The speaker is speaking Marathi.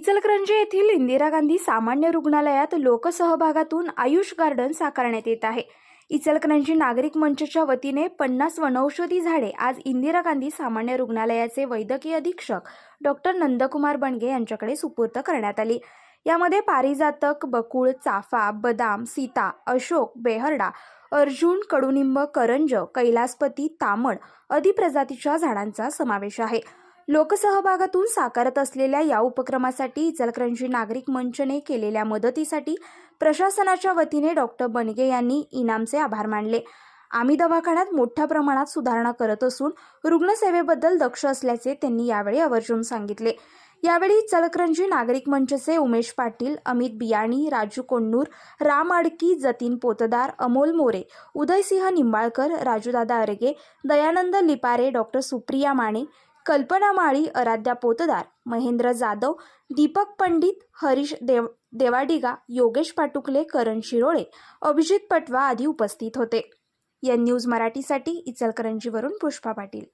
इचलकरंजी येथील इंदिरा गांधी सामान्य रुग्णालयात लोकसहभागातून आयुष गार्डन साकारण्यात येत आहे. इचलकरंजी नागरिक मंचच्या वतीने पन्नास वनौषधी झाडे आज इंदिरा गांधी सामान्य रुग्णालयाचे वैद्यकीय अधीक्षक डॉक्टर नंदकुमार बणगे यांच्याकडे सुपूर्त करण्यात आली. यामध्ये पारिजातक बकुळ चाफा बदाम सीता अशोक बेहरडा अर्जुन कडुनिंब करंज कैलासपती तामण आदी प्रजातीच्या झाडांचा समावेश आहे. लोकसहभागातून साकारत असलेल्या या उपक्रमासाठी इचलकरंजी नागरिक मंचने केलेल्या मदतीसाठी प्रशासनाच्या वतीने डॉक्टर बनगे यांनी इनामचे आभार मानले. आम्ही दवाखान्यात मोठ्या प्रमाणात सुधारणा करत असून रुग्णसेवेबद्दल दक्ष असल्याचे त्यांनी यावेळी आवर्जून सांगितले. यावेळी चलकरंजी नागरिक मंचचे उमेश पाटील अमित बियाणी राजू कोण्णूर राम आडकी जतीन पोतदार अमोल मोरे उदयसिंह निंबाळकर राजूदादा अरगे दयानंद लिपारे डॉक्टर सुप्रिया माने कल्पना माळी आराध्या पोतदार महेंद्र जाधव दीपक पंडित हरीश देव देवाडिगा योगेश पाटुकले करण शिरोळे अभिजित पटवा आदी उपस्थित होते. या न्यूज मराठीसाठी इचलकरंजीवरून पुष्पा पाटील.